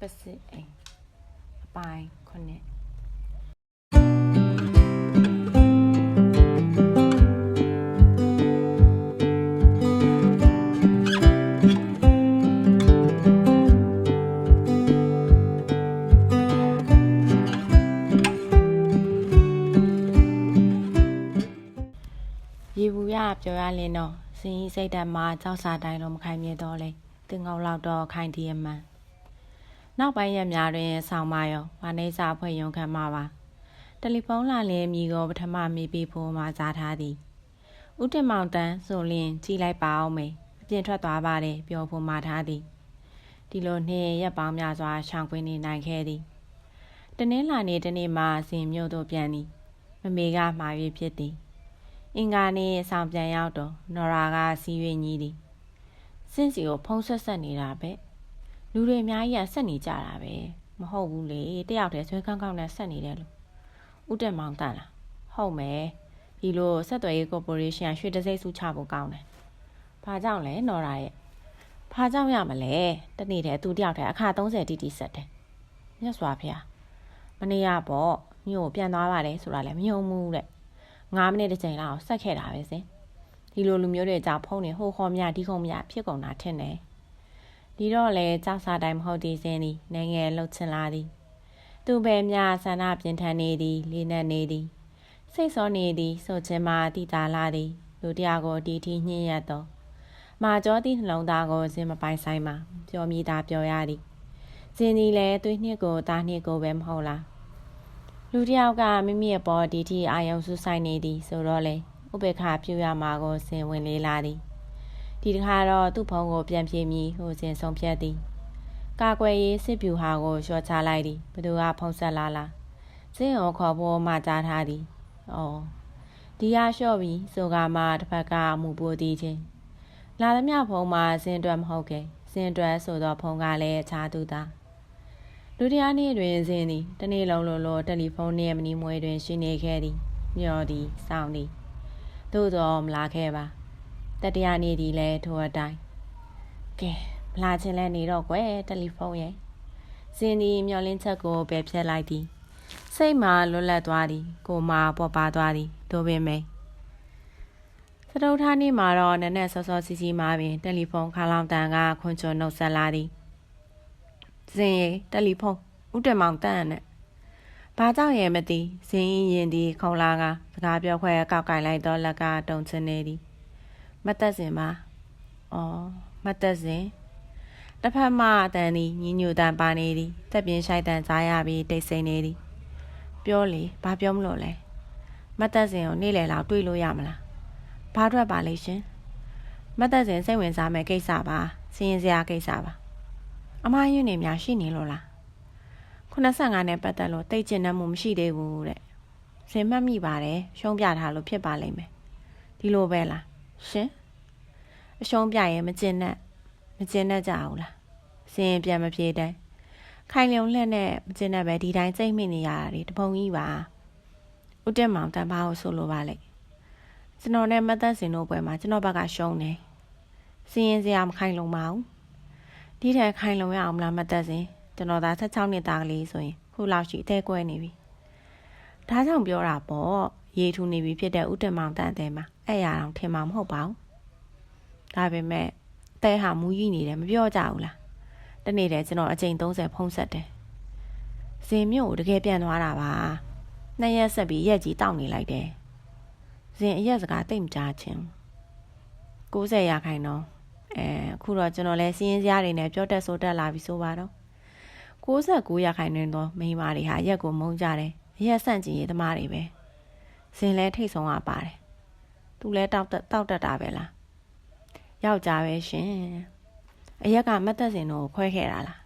မောင်သိန်းဆိုင်ရဲ့ပစစ်အိမ်အပိုင်းခုနှစ်ရေဘူးရပြောရလင်းတော့စင်ကြီးစိတ်ဓာတ်မှာကြောက်စာတိုင်းတော့မခိုင်မြဲတော့လေတင်ငေါလောက်တော့ခိုင်တည်းအမှန် နောက်ပိုင်းရက်များတွင် ဆောင်းမရောဗာနေစာဖွဲ့ရုံခံမှာပါတယ်လီဖုန်းလာလင်းမိကိုပထမမိပြီးဖို့မှာကြားထားသည်ဥတင်မောင်တန်းဆိုလင်းကြည်လိုက်ပါအောင်မေအပြင်ထွက်သွားပါတယ်ပြောဖို့မှာထားသည်ဒီလိုနှစ်ရက်ပေါင်းများစွာရှောင်ကွင်းနေနိုင်ခဲ့သည်တနင်္လာနေ့တနေ့မှစင်မြို့သို့ပြန်သည်မမေကမှာ၍ဖြစ်သည်အင်္ဂါနေ့ဆောင်ပြန်ရောက်တော့နော်ရာကစီး၍ညီးသည်စင့်စီကိုဖုံးဆက်ဆက်နေတာပဲ လူတွေအများကြီးကဆက်နေကြတာပဲမဟုတ်ဘူးလေတယောက်တည်းဆွဲကောင်းကောင်းနဲ့ဆက်နေတယ်လို့ဥတက်မောင်တန်လားဟုတ်မယ်ဒီလိုဆက်သွယ်ရေးကော်ပိုရေးရှင်းရွှေတစိမ့်စုချဖို့ကောင်းတယ်ဘာကြောင့်လဲနော်ရာရဲ့ဘာကြောင့်ရမလဲတနေ့တည်းသူတယောက်တည်းအခါ30တိတိဆက်တယ်မြတ်စွာဘုရားမနေ့ကပေါ့မြို့ကိုပြန်သွားပါတယ်ဆိုတာလည်းမယုံဘူးတဲ့9မိနစ်တစ်ချိန်လောက်ဆက်ခဲ့တာပဲစင်ဒီလိုလူမျိုးတွေကြောင့်ဖုန်းနေဟိုခေါ်မြဒီခုံမြဖြစ်ကုန်တာထင်တယ် ဒီတော့လေကြောက်စားတိုင်းမဟုတ်သေးစင်းဒီနိုင်ငံလှုပ်ချင်လာသည် သူပဲမြဆန္ဒပြင်းထန်နေသည်လေးနက်နေသည် စိတ်စောနေသည်ဆိုချင်မှတိတာလာသည်လူတရားကိုတီတီညှင်းရတော့မာကျောသည့်နှလုံးသားကိုစင်မပိုင်ဆိုင်မှာပြောမိတာပြောရသည်စင်ဒီလည်းသွေးနှစ်ကိုတားနှစ်ကိုပဲမဟုတ်လားလူတစ်ယောက်ကမိမိရဲ့ပေါ်ဒီတီအာယုံစုဆိုင်နေသည် ဆိုတော့လေဥပေက္ခပြုရမှာကိုစင်ဝင်လေးလာသည် ဒီတစ်ခါတော့သူ့ဖုံးကိုပြန်ပြေးမိဟိုစင်ဆုံးဖြတ်သည်ကာကွယ်ရေးစစ်ဗျူဟာကိုလျှော့ချလိုက်သည်ဘသူကဖုံးဆက်လာလားစင်ကိုခေါ်ဖို့မှကြားထားသည်အော်ဒီရလျှော့ပြီးဆိုကမှတစ်ဖက်ကအမှုပိုးသည်ချင်းလာသမျှဖုံးမှာစင်အတွက်မဟုတ်ခဲ့စင်အတွက်ဆိုတော့ဖုံးကလည်းအခြားသူသားလူတရားနေ့တွင်ဇင်းသည်တနေ့လုံးလုံးလုံးတယ်လီဖုန်းနှင့်မနီမွေတွင်ရှိနေခဲ့သည်မျောသည်စောင့်သည်သို့တော်မလာခဲ့ပါ တတရားနေ့သည်လည်းထိုအတိုင်းကဲမလာခြင်းလည်းနေတော့ကွယ်တယ်လီဖုန်းရဲ့ဇင်းသည်မျောလင်းချက်ကိုပယ်ဖြတ်လိုက်သည်စိတ်မှာလွတ်လပ်သွားသည်ကိုယ်မှာပေါ်ပါသွားသည်တို့ပင်မေစတုထားနေ့မှာတော့နက်နက်စောစောစီစီမှာပင်တယ်လီဖုန်းခါလောင်တန်ကခွန်ချွန်နှုတ်ဆက်လာသည်ဇင်ရီတယ်လီဖုန်းဥတမောင်တန်းနဲ့ဘာကြောင့်ရဲ့မသိဇင်ရင်ရင်ဒီခုံလာကစကားပြောခွဲကောက်ကင်လိုက်တော့လက်ကတုံချနေသည် မတ်သက်စင်ပါအော်မတ်သက်စင်တစ်ဖက်မှအတန်သည်ညီညွတ်တန်ပါနေသည်တက်ပြင်းဆိုင်တန်ကြားရပြီးတိတ်ဆိတ်နေသည်ပြောလေဘာပြောမလို့လဲမတ်သက်စင်ကိုနေ့လယ်လောက်တွေ့လို့ရမလားဘာအတွက်ပါလိမ့်ရှင်မတ်သက်စင်စိတ်ဝင်စားမဲ့ကိစ္စပါစင်ရင်စရာကိစ္စပါအမယွန်းနေများရှိနေလို့လား85နဲ့ပတ်သက်လို့တိတ်ကျင်နှမှုမရှိသေးဘူးတဲ့စင်မှတ်မိပါတယ်ရှုံးပြထားလို့ဖြစ်ပါလိမ့်မယ်ဒီလိုပဲလား ရှင်အရှုံးပြရင်မကျင်နဲ့မကျင်နဲ့ကြဘူးလားစင်ပြန်မပြေတဲ့ခိုင်လုံလက်နဲ့မကျင်နဲ့ပဲဒီတိုင်းစိတ်မိနေရတာဒီတပုံကြီးပါဥတက်မောင်တန်ပါကိုဆိုလိုပါလေကျွန်တော်နဲ့မသက်စင်တို့ပွဲမှာကျွန်တော်ဘက်ကရှုံးတယ်စင်ရင်စရာမခိုင်လုံပါဘူးဒီထက်ခိုင်လုံရအောင်မလားမသက်စင်ကျွန်တော်သား16နှစ်သားကလေးဆိုရင်ခုလောက်ရှိအသေးကွဲနေပြီဒါကြောင့်ပြောတာပေါ့ရေထူနေပြီဖြစ်တဲ့ဥတ္တမောင်တန်တဲ့မှာ အဲ့ရအောင်ထင်မှာမဟုတ်ပါဘူးဒါပေမဲ့တဲဟာမူကြီးနေတယ်မပြောကြဘူးလားတနေ့တည်းကျွန်တော်အချိန်30ဖုံးဆက်တယ်ဇင်မြို့ကိုတကယ်ပြန်သွားတာပါနှစ်ရက်ဆက်ပြီးရက်ကြီးတောက်နေလိုက်တယ်ဇင်အရက်စကားတိတ်မကြချင်း90ရာခိုင်တော့အဲအခုတော့ကျွန်တော်လည်းစီးရင်စရာတွေနဲ့ပြောတက်ဆိုတက်လာပြီဆိုပါတော့69ရာခိုင်နှုန်းသောမိန်းမတွေဟာရက်ကိုမုန်းကြတယ်အရက်ဆန့်ကျင်ရေးသမားတွေပဲဇင်လဲထိတ်ဆုံးကပါတယ် သူလဲတောက်တက်တောက်တက်တာပဲလားယောက်ျားပဲရှင်အရက်ကမတ်သက်စင်တို့ကိုခွဲခဲ့တာလား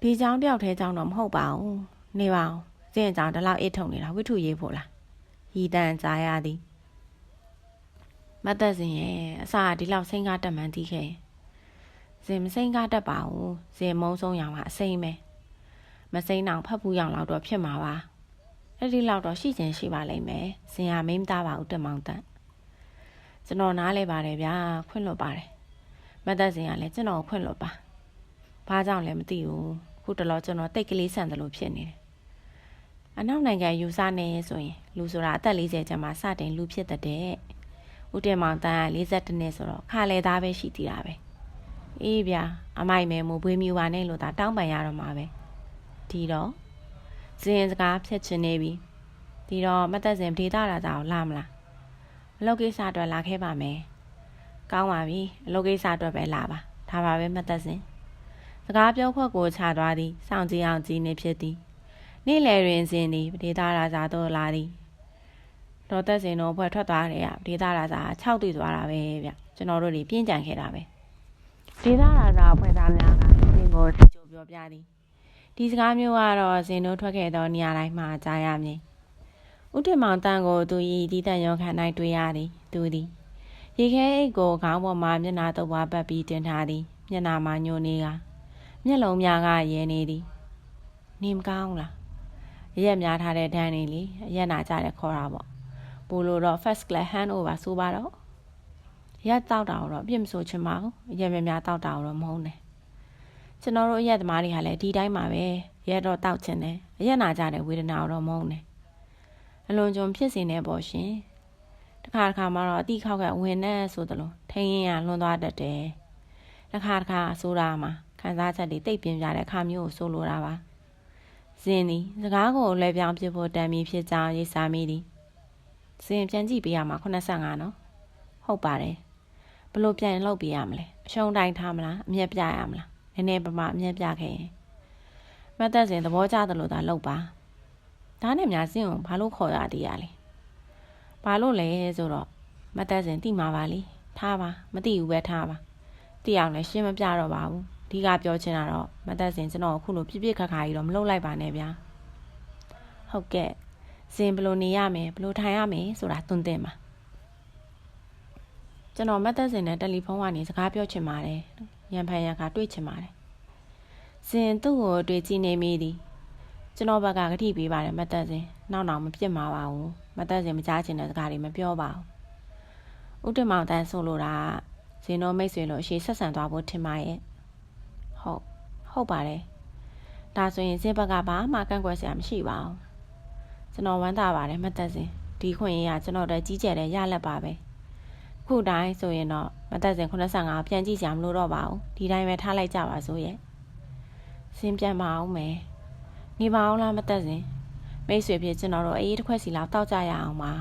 ဒီเจ้าတယောက်တည်းเจ้าတော့မဟုတ်ပါဘူးနေပါအောင်ဇင်အကြောင်းဒီလောက်အိတ်ထုံနေတာဝိထုရေးဖို့လားရည်တန်ကြားရသည် မတ်သက်စင်ရဲ့အစာကဒီလောက်စိန်ကားတက်မှန်းသိခဲ့ရင်ဇင်မစိန်ကားတက်ပါဘူးဇင်မုံဆုံးရောင်ကအစိမ့်ပဲမစိမ့်အောင်ဖတ်ဖူးရောင်လောက်တော့ဖြစ်မှာပါအဲ့ဒီလောက်တော့ရှိချင်ရှိပါလိမ့်မယ်ဇင်ကမိမ့်သားပါဦးတက်မောင်တန် ကျွန်တော်နားလဲပါတယ်ဗျာခွင့်လွတ်ပါတယ်မတ်သက်စင်ကလည်းကျွန်တော်ကိုခွင့်လွတ်ပါဘာကြောင့်လဲမသိဘူးခုတလောကျွန်တော်တိတ်ကလေးဆန်တယ်လို့ဖြစ်နေတယ်အနောက်နိုင်ငံယူဆနေဆိုရင်လူဆိုတာအသက်40ကျမှစတင်လူဖြစ်တဲ့ဦးတင်မောင်တန်းက42နှစ်ဆိုတော့ခါလေသားပဲရှိသေးတာပဲအေးဗျာအမိုက်မဲမူဘွေးမြူပါနဲ့လို့သာတောင်းပန်ရတော့မှာပဲဒီတော့ဇင်းစကားဖြစ်ချင်နေပြီဒီတော့မသက်စင်ဒေတာရာသာကိုလာမလား အလုပ်ကိစ္စအတွက်လာခဲ့ပါမယ်ကောင်းပါပြီအလုပ်ကိစ္စအတွက်ပဲလာပါဒါပါပဲမသက်စင်စကားပြောခွက်ကိုချသွားသည်စောင့်ကြည့်အောင်ကြည့်နေဖြစ်သည်နေ့လယ်တွင်စင်သည်ဒေတာရာသာတို့လာသည်ဒေါ်သက်စင်တို့ဖွဲ့ထွက်သွားတယ်ကဒေတာရာသာ6တွေ့သွားတာပဲဗျကျွန်တော်တို့တွေပြင်းကြံခဲ့တာပဲဒေတာရာသာဖွဲ့သားများကစင်ကိုထိကြိုပြောပြသည်ဒီစကားမျိုးကတော့စင်တို့ထွက်ခဲ့သောနေရာတိုင်းမှာကြားရမည် ဥထမောင်တန်ကိုသူဤဒီတန်ရောခံ၌တွေ့ရသည်သူသည်ရေခဲအိတ်ကိုခေါင်းပေါ်မှမျက်နှာတုပ်ပွားပတ်ပြီးတင်ထားသည်မျက်နှာမှာညှိုနေကမျက်လုံးများကရဲနေသည်နေမကောင်းလားရက်များထားတဲ့ဒန်းနေလေရက်နာကြတဲ့ခေါ်တာပေါ့ပို့လို့တော့ first class hand over ဆိုပါတော့ရက်တောက်တာတော့ပြစ်မဆိုချင်ပါဘူးရက်များများတောက်တာတော့မဟုတ်နဲ့ကျွန်တော်တို့အရက်သမားတွေကလည်းဒီတိုင်းပါပဲရက်တော့တောက်ချင်တယ်အရက်နာကြတဲ့ဝေဒနာတော့မဟုတ်နဲ့ အလွန်ကြုံဖြစ်စေနေပေါ့ရှင်တခါတခါမှတော့အတိခောက်ကဝင်နေဆိုသလိုထိန်ရင်ရလွန်သွားတတ်တယ်တခါတခါဆိုတာမှာခံစားချက်တွေတိတ်ပြင်းပြတဲ့အခါမျိုးကိုဆိုလိုတာပါဇင်းသည်စကားကိုလဲပြောင်းပြဖို့တန်ပြီးဖြစ်ကြောင်းရေးစားမိသည်ဇင်းပြန်ကြည့်ပေးရမှာ85နော်ဟုတ်ပါတယ်ဘလို့ပြန်လောက်ပေးရမလဲအရှုံးတိုင်းထားမလားအမျက်ပြရမလားနည်းနည်းပမာအမျက်ပြခဲ့ရင်မတ်သက်စင်သဘောကျသလိုသာလောက်ပါ ဒါနဲ့များဇင်းကိုဘာလို့ခေါ်ရသေးရလဲဘာလို့လဲဆိုတော့မတ်သက်စင်တိမာပါလေထားပါမသိဘူးပဲထားပါတိအောင်လည်းရှင်းမပြတော့ပါဘူးဒီကပြောချင်တာတော့မသက်စင်ကျွန်တော်အခုလိုပြပြခါခါကြီးတော့မလုပ်လိုက်ပါနဲ့ဗျာဟုတ်ကဲ့စင်ဘလို့နေရမယ်ဘလို့ထိုင်ရမယ်ဆိုတာသွန်သင်ပါကျွန်တော်မသက်စင်နဲ့တယ်လီဖုန်းကနေစကားပြောချင်ပါတယ်ရန်ဖန်ရန်ခါတွေ့ချင်ပါတယ်စင်သူ့ကိုတွေ့ကြည့်နေမိသည် ကျွန်တော်ဘက်ကဂတိပေးပါတယ်မသက်စင်နောက်နောက်မပြစ်မှာပါဘူးမသက်စင်မကြားချင်တဲ့စကားတွေမပြောပါဘူးဥတ္တမောင်တန်းဆိုလိုတာဇင်တော်မိတ်ဆွေလို့အရှိဆက်ဆံသွားဖို့ထင်ပါရဲ့ဟုတ်ဟုတ်ပါတယ်ဒါဆိုရင်ဇင်းဘက်ကဘာမှကန့်ကွက်စရာမရှိပါဘူးကျွန်တော်ဝမ်းသာပါတယ်မသက်စင်ဒီခွင့်ရကျွန်တော်တို့ကြီးကျယ်တဲ့ရလက်ပါပဲခုတိုင်းဆိုရင်တော့မသက်စင်85ပြန်ကြည့်ကြမလို့တော့ပါဘူးဒီတိုင်းပဲထားလိုက်ကြပါစို့ရဲ့စင်းပြန်မအောင်မယ် နေပါအောင်လားမသက်စင်မိတ်ဆွေဖြစ်ကျွန်တော်တို့အေးတစ်ခွက်စီလောက်တောက်ကြရအောင်ပါ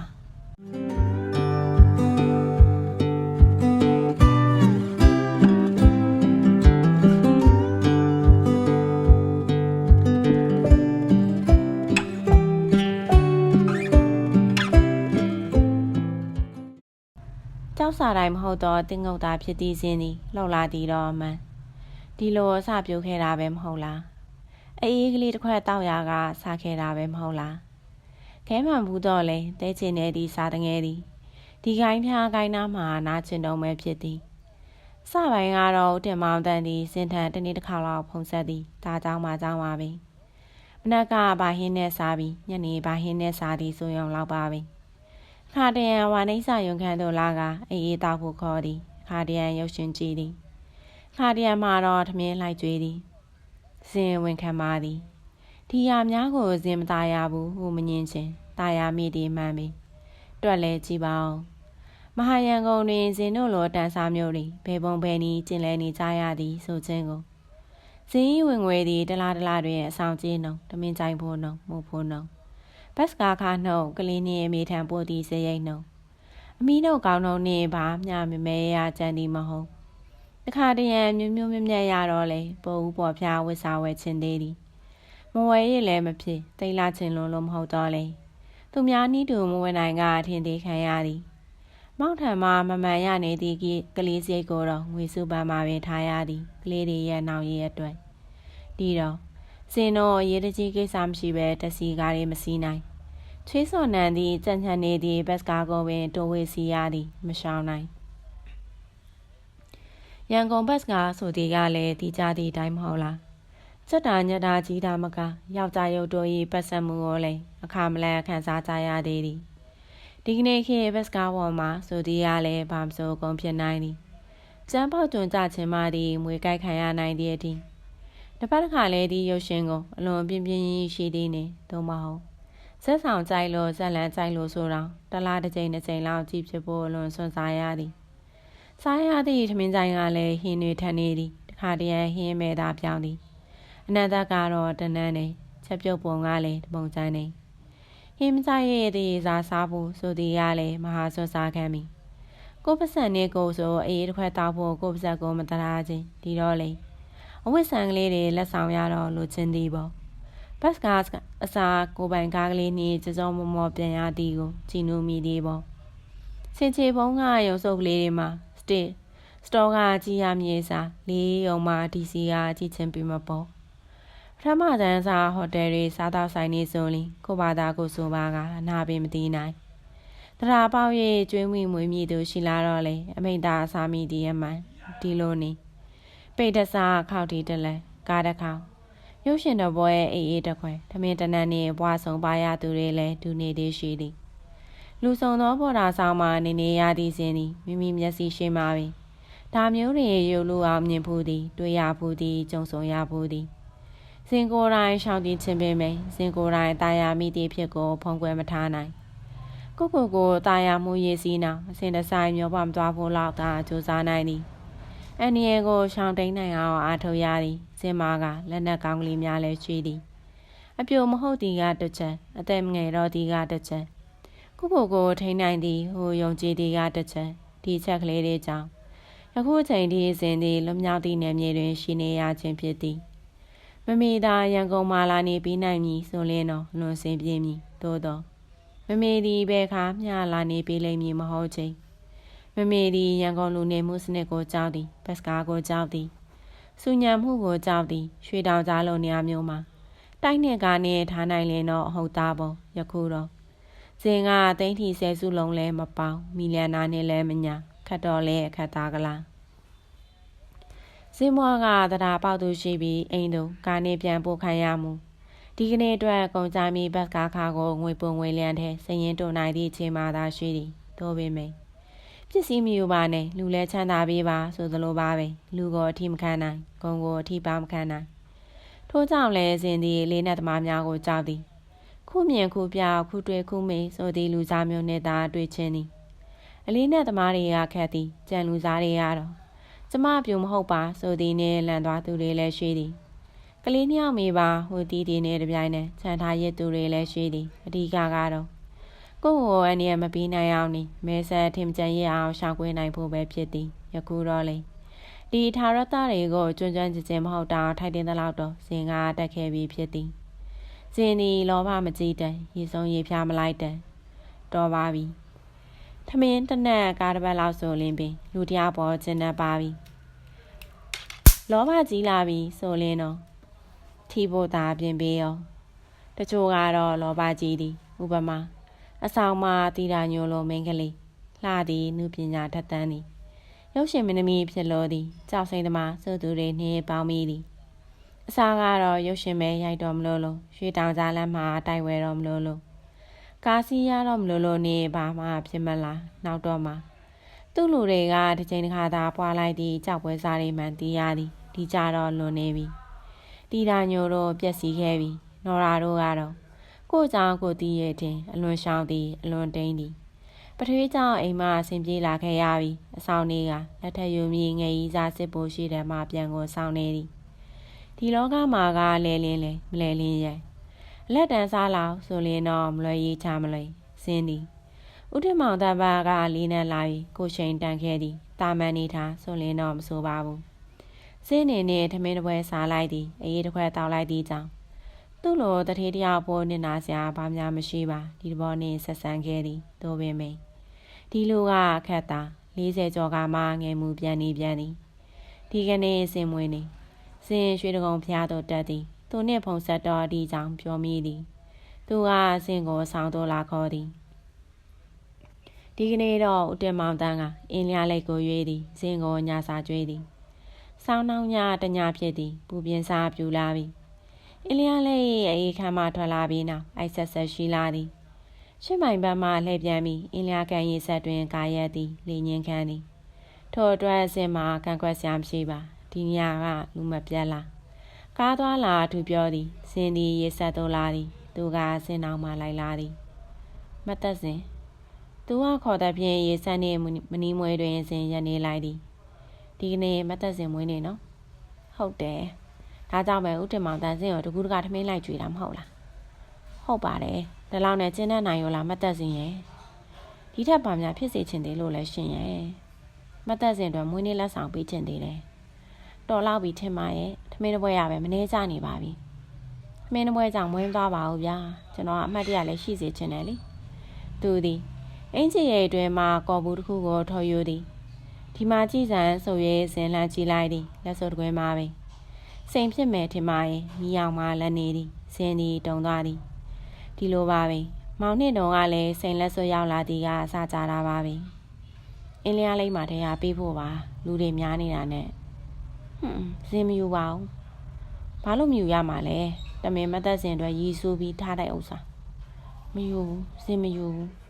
ကြောက်စာတိုင်းမဟုတ်တော့တင်းငုတ်သားဖြစ်သည်စင်းသည်လှုပ်လာသည်တော့အမှန်ဒီလိုအစပြုတ်ခဲ့တာပဲမဟုတ်လား အေးကလေးတစ်ခွက်တောက်ရကစားခဲ့တာပဲမဟုတ်လားခဲမှန်ဘူးတော့လေတဲချင်နေသည်စားတငယ်သည်ဒီကိုင်းဖျားကိုင်းနားမှာနားချင်တော့မဲဖြစ်သည်စပိုင်းကတော့တင်မောင်တန်သည်စင်ထန်တနေ့တစ်ခါလောက်ဖုန်ဆက်သည်ဒါကြောင့်မှကြောင်းပါပြီမနက်ကဘာဟင်းနဲ့စားပြီးညနေဘာဟင်းနဲ့စားသည်ဆိုရုံလောက်ပါပြီခါတရံဝါနိစ္စယုံခံတို့လာကအေးအေးတောက်ဖို့ခေါ်သည်ခါတရံရုပ်ရှင်ကြည့်သည်ခါတရံမှာတော့ထမင်းလိုက်ကြွေးသည် ဇင်ဝင်ခံပါသည်ဒီရများကိုဇင်မตายရဘူးဟိုမငင်းချင်းตายရမိဒီမှန်ပြီတွက်လဲကြည့်ပါဦးမဟာယံကုံတွင်ဇင်တို့လိုတန်စားမျိုးတွေဘယ်ပုံဘယ်နည်းကျင်လဲနေကြရသည်ဆိုခြင်းကိုဇင်းဝင်ငွေသည်တလားတလားတွင်အဆောင်ကျင်းနှုံတမင်ကြိုင်ဖို့နှုံမှုဖို့နှုံဘတ်စကားခါနှုံကလေးနှင့်အမိထံပို့သည်စရိတ်နှုံအမီးတို့ကောင်းနှုံနှင့်ဘာမျှမမဲရကြံသည်မဟုတ် တခါတရံမျိုးမျိုးမြက်မြက်ရတော့လေပို့ဦးပေါ်ဖျားဝစ်စာဝဲချင်းသေးသည်မဝဲရလည်းမဖြစ်တိတ်လာချင်းလုံးလုံးမဟုတ်တော့လေသူများနီးတူမဝဲနိုင်ကအထင်သေးခံရသည်မောက်ထံမှာမမှန်ရနေသည့်ကလေးစိတ်ကိုတော့ငွေစုပန်းမှာပင်ထားရသည်ကလေးတွေရဲ့နောက်ရည်အတွက်ဒီတော့စင်တော့ရေတကြီးကိစ္စမရှိပဲတစီကားတွေမစီးနိုင်ချွေးစော်နန်သည်ကြံ့ချန်နေသည့်ဘတ်စကားကိုပင်တိုးဝေစီရသည်မရှောင်နိုင် ရန်ကုန်ဘတ်စကားဆိုသည်ကလည်းဒီကြသည့်အတိုင်းမဟုတ်လားစက်တာညတာကြီးတာမကယောက်ျားရုပ်တို့၏ပတ်ဆက်မှုကိုလည်းအခါမလန်ခံစားကြရသေးသည်ဒီကနေ့ခေတ်ဘတ်စကားပေါ်မှာဆိုသည်ကလည်းဘာမဆိုကုန်ဖြစ်နိုင်သည်ကျန်းပေါက်တွင်ကြခြင်းမသည်မွေကြိုက်ခံရနိုင်သည့်အထိတစ်ပတ်တစ်ခါလဲဒီရုပ်ရှင်ကိုအလွန်ပြင်းပြင်းရှိသေးနေသို့မဟုတ်ဆက်ဆောင်ကြိုက်လို့ဇက်လန်ကြိုက်လို့ဆိုတော့တလားတစ်ချိန်တစ်ချိန်လောက်ကြည့်ဖြစ်ဖို့အလွန်စွန့်စားရသည် စားရသည့်ထမင်းဆိုင်ကလည်းဟင်းတွေထန်နေသည်တခါတည်းဟင်းမဲသားပြောင်းသည်အနန္တကတော့တနန်းနေချက်ပြုတ်ပုံကလည်းတပုံချမ်းနေဟင်းမကြိုက်ရတဲ့စားစားဖို့ဆိုသည်ကလည်းမဟာစွန့်စားခံမိကိုပစံနေကိုဆိုအေးတစ်ခွက်တောက်ဖို့ကိုပစက်ကိုမတရာချင်းဒီတော့လေအဝတ်ဆန်ကလေးတွေလက်ဆောင်ရတော့လိုချင်သည်ပေါ့ဘတ်ကားအစာကိုပိုင်ကားကလေးနှင့်ကြစုံမမောပြန်ရသည်ကိုကြည်နူးမိသည်ပေါ့စင်ချေပုံးကရုံစုပ်ကလေးတွေမှာ စတစ်စတောကကြည်ရမြေစာလေးယုံမှာဒီစီကကြည်ချင်းပြီးမပေါ့ပထမတန်းစာဟိုတယ်တွေစားတော့ဆိုင်နေဆိုရင်ကိုဘာသာကိုဆိုပါကနာပင်မသိနိုင်တရာပေါက်ရဲ့ကျွေးမိမွေးမိသူရှိလာတော့လေအမိန်သားအစာမိဒီရမှန်ဒီလိုနေပိတ်တစားခောက်တီတလဲကားတစ်ခေါက်ရုပ်ရှင်တော်ဘောရဲ့အေးအေးတခွဲထမင်းတနန်းနဲ့ဘွားဆောင်ပါရသူတွေလည်းဒူနေသေးရှိသည် လူဆောင်သောပေါ်တာဆောင်မှာနေနေရသည်စဉ်သည်မိမိမျက်စိရှိမှပင်ဒါမျိုးတွေရုပ်လူအောင်မြင်ဖို့သည်တွေ့ရဖို့သည်ကြုံဆုံရဖို့သည်စင်ကိုယ်တိုင်ရှောင်းတင်ခြင်းပင်ပဲစင်ကိုယ်တိုင်တာယာမိသည့်ဖြစ်ကိုဖုံးကွယ်မထားနိုင်ကိုကိုကိုတာယာမှုရည်စည်းနာအစင်တဆိုင်မျောပါမသွားဖို့လောက်သာကြိုးစားနိုင်သည်အန်နီယေကိုရှောင်းတိန်နိုင်အောင်အားထုတ်ရသည်စင်မာကလက်နက်ကောင်းကလေးများလည်းရှိသည်အပြိုမဟုတ်သည်ကတစ်ချက်အသက်ငယ်တော့သည်ကတစ်ချက် ကိုကိုကိုထိန်နိုင်သည်ဟိုယုံကြည်သည်ကတစ်ချက်ဒီချက်ကလေးတွေကြောင့်ယခုချိန်ဒီစဉ်သည်လွမြောက်သည့်နယ်မြေတွင်ရှိနေရခြင်းဖြစ်သည်မမီသာရန်ကုန်မှလာနေပြီးနိုင်မည်ဆိုလင်းတော့လွန်စင်ပြေးမည်သို့တော့မမေသည်ဘယ်ခါမျှလာနေပေးလိမ့်မည်မဟုတ်ချင်းမမေသည်ရန်ကုန်လူနေမှုစနစ်ကိုကြောက်သည်ဘတ်စကားကိုကြောက်သည်စူညံမှုကိုကြောက်သည်ရွှေတောင်ကြားလုံနေရာမျိုးမှာတိုက်နှစ်ကားနဲ့ထားနိုင်လင်တော့အဟုတ်သားပေါ့ယခုတော့ ဇင်ကတိမ့်ထီဆဲစုလုံးလဲမပေါင်းမီလီယံနာနဲ့လဲမညာခတ်တော်လဲအခတ်သားကလားဇင်းမွားကတရားပေါက်သူရှိပြီးအိမ်သူကားနဲ့ပြန်ပို့ခိုင်းရမှုဒီကနေ့အတွက်ကုန်ကြမီဘတ်ကားခါကိုငွေပုံငွေလျံတဲ့စရင်တုံနိုင်သည့်အချိန်မှသာရှိသည်သို့ပေမဲ့ပစ္စည်းမျိုးပါနဲ့လူလဲချမ်းသာပေးပါဆိုသလိုပါပဲလူကိုအထိမခံနိုင်ဂုံကိုအထိပါမခံနိုင်ထို့ကြောင့်လဲစင်သည်လေးနက်သမားများကိုကြောက်သည် ခုမြင်ခုပြောက်ခုတွေ့ခုမေးဆိုသည်လူစားမျိုးနဲ့သာတွေ့ချင်းသည်အလေးနဲ့သမားတွေကခက်သည်ကြံလူစားတွေကတော့ကျမပြူမဟုတ်ပါဆိုသည်နဲ့လန်သွားသူတွေလည်းရှိသည်ကလေးနှစ်ယောက်မိပါဟိုတီးတီးနဲ့တပြိုင်နက်ခြံထားရစ်သူတွေလည်းရှိသည်အဓိကကတော့ကိုယ့်ကိုအနေနဲ့မပြီးနိုင်အောင်နေမဲဆက်ထင်ကြံရအောင်ရှောင်ကွင်းနိုင်ဖို့ပဲဖြစ်သည်ယခုတော့လေဒီထာရတတွေကိုကျွန်းကျွန်းကျင်ကျင်မဟုတ်တာထိုက်တင်သလောက်တော့စင်ကတက်ခဲ့ပြီးဖြစ်သည် စင်ဒီလောဘမကြည့်တန်ရေဆုံးရေဖြားမလိုက်တန်တော်ပါပြီထမင်းတနက်ကားတစ်ပတ်လောက်ဆိုလင်းပင်လူတရားပေါ်ကျင်တတ်ပါပြီလောဘကြီးလာပြီဆိုလင်းတော့ထီဖို့သာပြင်ပေးရောတချို့ကတော့လောဘကြီးသည်ဥပမာအဆောင်မှာတီတာညိုလိုမိန်းကလေးလှသည်နုပညာထက်သန်သည်ရုပ်ရှင်မင်းသမီးဖြစ်လို့သည်ကြောက်စိမ့်သမားစိုးသူတွေနှင်းပေါင်းမိသည် အစားကတော့ရုပ်ရှင်ပဲရိုက်တော်မလို့လို့ရွှေတောင်ကြားလမ်းမှာတိုက်ဝဲတော်မလို့လို့ကားစီးရတော့မလို့လို့နေဘာမှဖြစ်မလားနောက်တော့မှသူ့လူတွေကတစ်ချိန်တစ်ခါသာပွားလိုက်သည်ကြောက်ပွဲစားတွေမှန်တီးရသည်ဒီကြတော့လွန်နေပြီတီတာညိုတို့ပြက်စီခဲ့ပြီနော်ရာတို့ကတော့ကိုကြောင့်ကိုတီးရဲ့တင်အလွန်ရှောင်းသည်အလွန်တိန်သည်ပထွေးကြောင့်အိမ်မအဆင်ပြေလာခဲ့ရပြီအဆောင်လေးကလက်ထက်ယူမိငယ်ကြီးစားစစ်ဖို့ရှိတယ်မှပြန်ကိုဆောင်နေသည် ဒီလောကမှာကလဲလင်းလဲမလဲလင်းရဲ့အလက်တန်းစားလောက်ဆိုရင်တော့မလွယ်ရေးချမလွယ်စင်းသည်ဥထမောင်တပါကလေးနဲ့လာပြီးကိုရှိန်တန်ခဲ့သည်တာမန်နေထားဆိုရင်တော့မဆိုပါဘူးစင်းနေနဲ့ထမင်းတစ်ပွဲစားလိုက်သည်အေးတစ်ခွက်တောက်လိုက်သည်ကြောင့်သူ့လိုတထေးတယောက်ပေါ်နစ်နာစရာဘာများမရှိပါဒီတဘောနဲ့ဆက်ဆံခဲ့သည်တို့ပင်မေဒီလူကခက်တာ40ကျော်ကမှငယ်မှုပြန်နေပြန်သည်ဒီကနေ့စင်မွေးနေ စင်ရွှေတကုံဖျားတော့တက်သည်သူနှင့်ဖုံဆက်တော်ဒီကြောင့်ပြောမိသည် သူကစင်ကိုဆောင်းတော်လာခေါ်သည်ဒီကနေ့တော့ဦးတင်မောင်တန်းကအင်းလျားလိုက်ကိုရွေးသည်စင်ကိုညာစာကျွေးသည်ဆောင်းနှောင်းညတညဖြစ်သည်ပူပြင်းစားပြူလာပြီအင်းလျားလေးအေးခမ်းမှထွက်လာပြီးနောက်အိုက်ဆက်ဆက်ရှိလာသည်ရှစ်မိုင်ဘက်မှလှည့်ပြန်ပြီးအင်းလျားကန်ရေးဆက်တွင်ကာရက်သည်လေညင်းခန်းသည်ထို့အတွက်အစင်မှာကန့်ကွက်စရာမရှိပါ ဒီညကလူမပြတ်လားကားသွားလာသူပြောသည်စင်သည်ရေဆက်သို့လာသည်သူကစင်အောင်မှလိုက်လာသည်မတ်သက်စဉ်သူကခေါ်တဲ့ဖြင့်ရေဆက်နှင့်မနီးမွေတွင်စင်ရနေလိုက်သည်ဒီကနေ့မတ်သက်စဉ်မွေးနေနော်ဟုတ်တယ်ဒါကြောင့်ပဲဦးတင်မောင်တန်စင်ကိုတကူတကထမင်းလိုက်ကြွေတာမဟုတ်လားဟုတ်ပါတယ်ဒါလောက်နဲ့ကျင်းတဲ့နိုင်ရောလားမတ်သက်စဉ်ရဲ့ဒီထက်ပါများဖြစ်စေချင်သေးလို့လဲရှင်ရဲ့မတ်သက်စဉ်အတွက်မွေးနေ့လက်ဆောင်ပေးချင်သေးတယ် တော်လောက်ပြီထင်ပါရဲ့ထမင်းတစ်ပွဲရပဲမနေကြနေပါပြီထမင်းတစ်ပွဲကြောင့်မွေးသွားပါဘူးဗျာကျွန်တော်အမှတ်တရလည်းရှိစေချင်တယ်လေသူသည်အင်ချီရဲ့အတွင်မှာကော်ဘူးတစ်ခုကိုထော်ယူသည်ဒီမှာကြည်စံဆိုရဲစင်လန်းကြည့်လိုက်သည်လက်စုပ်တွင်မှာပဲစိန်ဖြစ်မယ်ထင်ပါရဲ့မိအောင်မှလက်နေသည်စင်သည်တုံသွားသည်ဒီလိုပါပဲမောင်နှစ်တော်ကလည်းစိန်လက်စွပ်ရောက်လာသည်ကအစကြတာပါပဲအင်းလျားလေးမှာတရားပေးဖို့ပါလူတွေများနေတာနဲ့ ဟွန်းစင်မယူပါဘူးဘာလို့မယူရမှာလဲတမင်မသက်စင်အတွက်ရည်စူးပြီးထားတဲ့ဥစ္စာမယူဘူးစင်မယူဘူး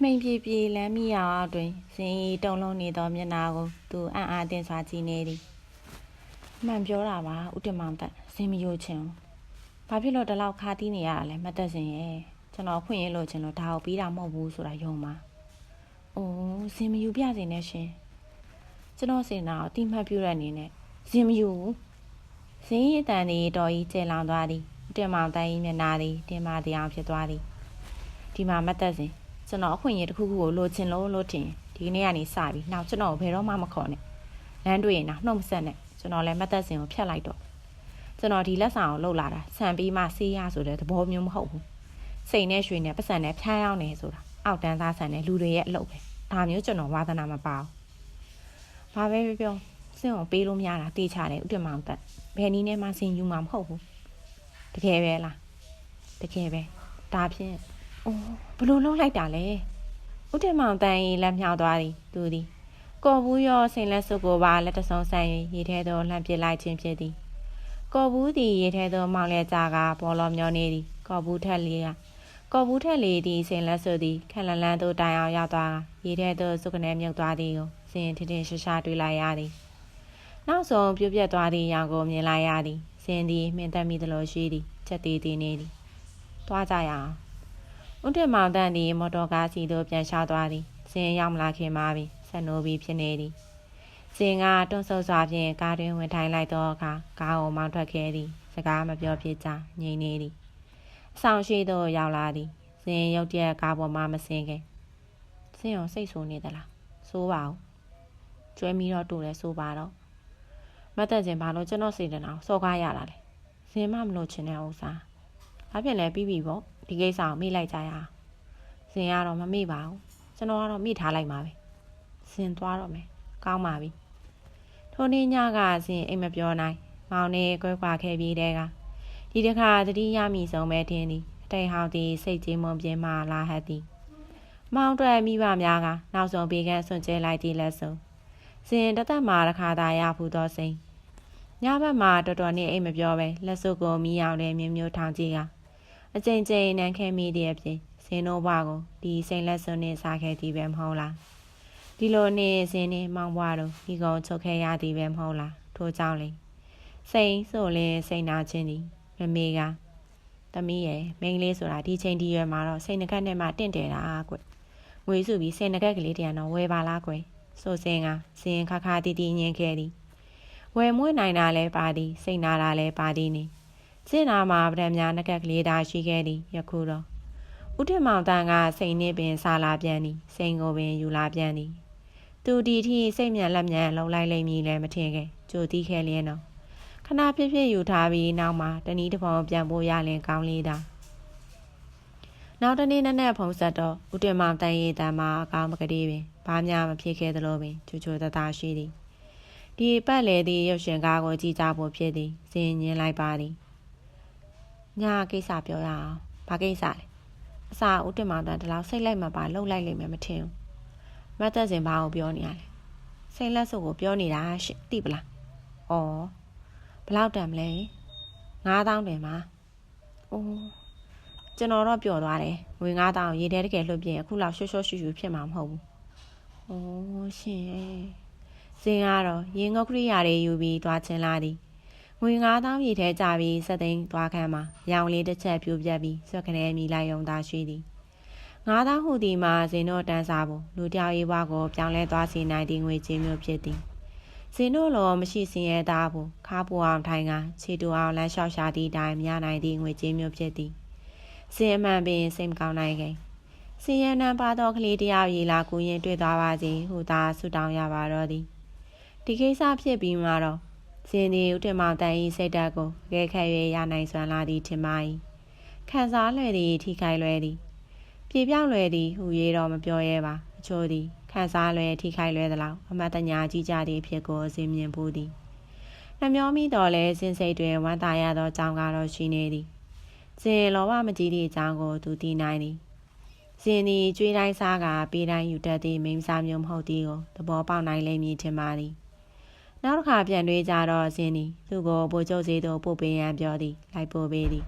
မှိန်ပြေပြေလမ်းမီရောင်အောက်တွင် စင်ရီတုံလုံးနေသောမျက်နှာကိုသူအံ့အားသင့်စွာကြည့်နေသည်မှန်ပြောတာပါဥတ္တမောင်တက်စင်မယိုချင်ဘာဖြစ်လို့ဒီလောက်ခါတီးနေရတာလဲမသက်စင်ရဲ့ကျွန်တော်ခွင့်ရလို့ချင်လို့ဒါကိုပြီးတာမဟုတ်ဘူးဆိုတာယုံပါအိုးစင်မယူပြစင်နဲ့ရှင်ကျွန်တော်စင်နာကိုတိမှတ်ပြတဲ့အနေနဲ့စင်မယူစင်ရီအတန်ဒီတော်ကြီးကျဲလောင်သွားသည်ဥတ္တမောင်တိုင်မျက်နှာသည်တင်မာတရားဖြစ်သွားသည်ဒီမှာမသက်စင်ကျွန်တော်အခွင့်အရေးတစ်ခုခုကိုလိုချင်လို့လို့ထင် ဒီကနေ့ကနေစပြီးနောက်ကျွန်တော်ဘယ်တော့မှမခေါ်နဲ့လမ်းတွေ့ရင်တော့နှုတ်မဆက်နဲ့ကျွန်တော်လည်းမသက်စင်ကိုဖျက်လိုက်တော့ကျွန်တော်ဒီလက်ဆောင်ကိုလှုပ်လာတာဆန်ပြီးမှဆေးရဆိုတဲ့သဘောမျိုးမဟုတ်ဘူးစိတ်နဲ့ရွှေနဲ့ပတ်စံနဲ့ဖျားရောက်နေဆိုတာအောက်တန်းသားဆန်တဲ့လူတွေရဲ့အလုပ်ပဲဒါမျိုးကျွန်တော်ဝါသနာမပါဘူးဘာပဲပြောပြောစင်ကိုပေးလို့မရတာတေးချတယ်ဥတ္တမောင်တက်ဘယ်နည်းနဲ့မှစင်ယူမှာမဟုတ်ဘူးတကယ်ပဲလားတကယ်ပဲဒါဖြင့်။အော်ဘလို့လုံးလိုက်တာလဲ။ ဦးတင်မောင်တန်ရင်လက်မြောက်သွားသည်သူသည်ကော်ဘူးရောစိန်လက်စုပ်ကိုပါလက်တဆုံးဆန်၍ရေထဲသို့လှမ်းပစ်လိုက်ခြင်းဖြစ်သည်။ကော်ဘူးသည်ရေထဲသို့မောင်းလဲကြကပေါ်လောမျောနေသည်။ကော်ဘူးထက်လေးကကော်ဘူးထက်လေးသည်စိန်လက်စုပ်သည်ခက်လန်လန်သို့တိုင်အောင်ရောက်သွားရေထဲသို့စုကနေမြုပ်သွားသည်ကိုစင်ထင်ထင်ရှားရှားတွေ့လိုက်ရသည်။နောက်ဆုံးပြပြတ်သွားသည့်ရောင်ကိုမြင်လိုက်ရသည်။စင်သည်မှင်သက်မိသလိုရှိသည်။ချက်သေးသေးနေသည်။သွားကြရအောင် ဦးတင်မောင်တန်သည်မော်တော်ကားစီသို့ပြန်လျှောက်သွားသည်စင်ရောက်မလာခင်မှာပင်ဆက်နိုးပြီးဖြစ်နေသည်စင်ကတွန်းဆုပ်စွာဖြင့်ကားတွင်ဝင်ထိုင်လိုက်သောအခါကားကိုမောင်းထွက်ခဲ့သည်စကားမပြောဖြစ်ကြငြိမ်နေသည်အဆောင်ရှိသို့ရောက်လာသည်စင်ရုတ်တရက်ကားပေါ်မှမစင်ခင်စင်ရောစိတ်ဆိုးနေသလားဆိုးပါဦးကျွဲမီတော့တူလဲဆိုးပါတော့မတ်သက်စင်ဘာလို့ကျွန်တော်စိတ်တနာစော်ကားရတာလဲစင်မမလို့ချင်တဲ့ဥစ္စာဘာဖြစ်လဲပြီးပြီပေါ့ ဒီကိစ္စကိုမေ့လိုက်ကြရအောင်ဇင်ကတော့မမေ့ပါဘူးကျွန်တော်ကတော့မေ့ထားလိုက်ပါပဲဇင်သွားတော့မယ်ကောင်းပါပြီထိုနေ့ညကဇင်အိမ်မပြောနိုင်မောင်နဲ့ကွဲကွာခဲ့ပြီးတဲ့ကဒီတစ်ခါတတိယမိဆုံးပဲထင်းသည်အတိတ်ဟောင်းသည်စိတ်ကြီးမွန်ပြင်းမှလာဟတ်သည်မောင်တွေ့မိဘများကနောက်ဆုံးဘေးကန်းဆွန့်ကျဲလိုက်သည့်လက်စုံဇင်တသက်မှာတစ်ခါသာရဖူးသောစိန်ညဘက်မှာတော်တော်နဲ့အိမ်မပြောပဲလက်စုပ်ကိုမီးအောင်နဲ့မြင်းမျိုးထောင်ကြည့်က အကြိမ်ကြိမ်နန်းခဲမိတဲ့အပြင်ဇင်းတို့ဘွားကိုဒီစိန်လက်စွန်းနဲ့စားခဲ့သည်ပဲမဟုတ်လားဒီလိုနေဇင်းနဲ့မောင်ဘွားတို့ဒီကောင်ချုပ်ခဲ့ရသည်ပဲမဟုတ်လားထို့ကြောင့်လေစိန်ဆိုလဲစိန်နာချင်းသည်မမေကသမီးရဲ့မိန်းလေးဆိုတာဒီချိန်ဒီရွယ်မှာတော့စိန်နကက်နဲ့မှတင့်တယ်တာကွငွေစုပြီးစိန်နကက်ကလေးတရံတော့ဝယ်ပါလားကွဆိုစင်ကစင်ခါခါတီတီညင်ခဲ့သည်ဝယ်မွေးနိုင်တာလဲပါသည်စိတ်နာတာလဲပါသည်နေ ကျင်းနာမှာဗရံများနကက်ကလေးသာရှိခဲ့သည်ယခုတော့ဥထမောင်တန်ကစိန်နှင့်ပင်စားလာပြန်သည်စိန်ကိုပင်ယူလာပြန်သည်သူဒီထိစိတ်မြန်လက်မြန်လှုံလိုက်လိမ့်မည်လည်းမထင်ခဲ့ကြိုတီးခဲ့လျင်းတော့ခဏဖြစ်ဖြစ်ယူထားပြီးနောက်မှာတနည်းတစ်ပုံပြန်ပို့ရလင်ကောင်းလေးသာနောက်တနေ့နဲ့နဲ့ဖုံးဆက်တော့ဥတ္တမောင်တန်ရီတန်မှာအကောင်းမကလေးပင်ဘာမှမဖြစ်ခဲ့သလိုပင်ချူချူတသားရှိသည်ဒီပတ်လေသည့်ရုပ်ရှင်ကားကိုကြည့်ကြဖို့ဖြစ်သည်စင်ញင်းလိုက်ပါသည် ညာကိစ္စပြောရအောင်ဘာကိစ္စလဲအစာဦးတင်မောင်တန်ဒီလောက်စိတ်လိုက်မှပါလှုပ်လိုက်လိမ့်မယ်မထင်ဘူးမတ်သက်စင်ဘာကိုပြောနေရလဲစိတ်လက်စုပ်ကိုပြောနေတာရှင့်သိပလား။အော်ဘယ်လောက်တန်မလဲ9000တန်ပါ။အိုးကျွန်တော်တော့ပျော်သွားတယ်ငွေ9000ရေထဲတကယ်လွှတ်ပြင်အခုလောက်ရှော့ရှော့ရှူရှူဖြစ်မှာမဟုတ်ဘူး။အိုးရှင်ရဲ့စင်ကတော့ရေငုတ်ကရိယာတွေယူပြီးသွားချင်းလာသည်။ ငွေ9000ရေထဲကြပြီးစက်သိန်းသွားခံမှာရောင်လေးတစ်ချက်ပြိုပြက်ပြီးဆွက်ကနေမိလိုက်ရုံသာရှိသည်။ငါးသားဟူသည်မှာဇင်တို့တန်းစားဖို့လူတယောက်ရေးဘွားကိုပြောင်းလဲသွားစေနိုင်သည့်ငွေကြေးမျိုးဖြစ်သည်ဇင်တို့လောမရှိစင်ရဲသားဘူးခါပူအောင်ထိုင်ကခြေတူအောင်လမ်းလျှောက်ရှာသည့်တိုင်မရနိုင်သည့်ငွေကြေးမျိုးဖြစ်သည်ဇင်အမှန်ပင်စိတ်မကောင်းနိုင်ခင်စင်ရနံပါသောကလေးတယောက်ရေလာကူရင်တွေ့သွားပါစေဟူသာဆုတောင်းရပါတော့သည်ဒီကိစ္စဖြစ်ပြီးမှတော့ ဇင်ဒီဦးတင်မောင်တန်ဤစိတ်ဓာတ်ကိုခဲခဲ၍ရနိုင်စွမ်းလာသည်ထင်ပါ၏ခံစားလွယ်သည်ထိခိုက်လွယ်သည်ပြေပြောက်လွယ်သည်ဟူ၍တော့မပြောရဲပါအချို့သည်ခံစားလွယ်ထိခိုက်လွယ်သလောက်အမတ်တညာကြီးကြသည့်အဖြစ်ကိုအစဉ်မြင်ဘူးသည်နှမျောမိတော်လဲစင်စိတ်တွင်ဝမ်းသာရသောအကြောင်းကတော့ရှိနေသည်ဇင်လောဘမကြီးသည့်အကြောင်းကိုသူသိနိုင်သည်ဇင်သည်ကြွေးတိုင်းစားကပေးတိုင်းယူတတ်သည့်မိန်းစားမျိုးမဟုတ်သည်ကိုသဘောပေါက်နိုင်လိမ့်မည်ထင်ပါသည် နောက်တစ်ခါပြန်တွေးကြတော့ဇင်သည်သူ့ကိုဗိုလ်ချုပ်စေးသို့ပို့ပေးရန်ပြောသည်လိုက်ပို့ပေးသည်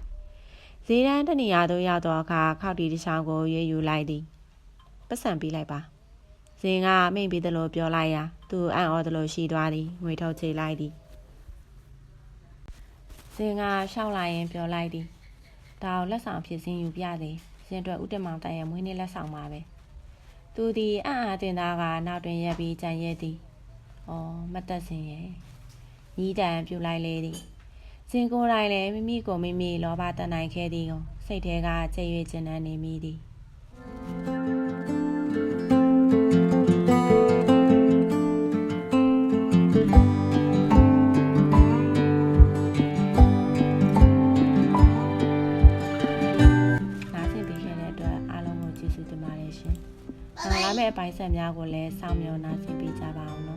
ဇေရန်တနေရာသို့ရောက်သောအခါခောက်တီတစ်ချောင်းကိုရွေးယူလိုက်သည်ပတ်စံပေးလိုက်ပါဇင်ကမိန့်ပြီးသလိုပြောလိုက်ရာသူအံ့ဩသလိုရှိသွားသည်ငွေထုတ်ချေလိုက်သည်ဇင်ကရှောက်လိုက်ရင်ပြောလိုက်သည်ဒါကိုလက်ဆောင်ဖြစ်စင်းယူပြသည်ဇင်အတွက်ဥတ္တမောင်တိုင်ရမွေးနေ့လက်ဆောင်ပါပဲသူသည်အံ့အားတင်သားကနောက်တွင်ရက်ပြီးကြံရက်သည် အော်မတ်သက်စင်ရဲ့ညီးတံပြုတ်လိုက်လေသည်ဇင်ကိုယ်တိုင်လည်းမိမိကိုမိမိလောဘတတ်နိုင်ခဲ့သည်ကိုစိတ်ထဲကကြည်ရွေ့ကျဉ်းနှံနေမိသည်နားဆင်ပေးခဲ့တဲ့အတွက်အားလုံးကိုကျေးဇူးတင်ပါတယ်ရှင်။နောက်လာမယ့်အပိုင်းဆက်များကိုလည်းစောင့်မျှော်နားဆင်ပေးကြပါအောင်နော်။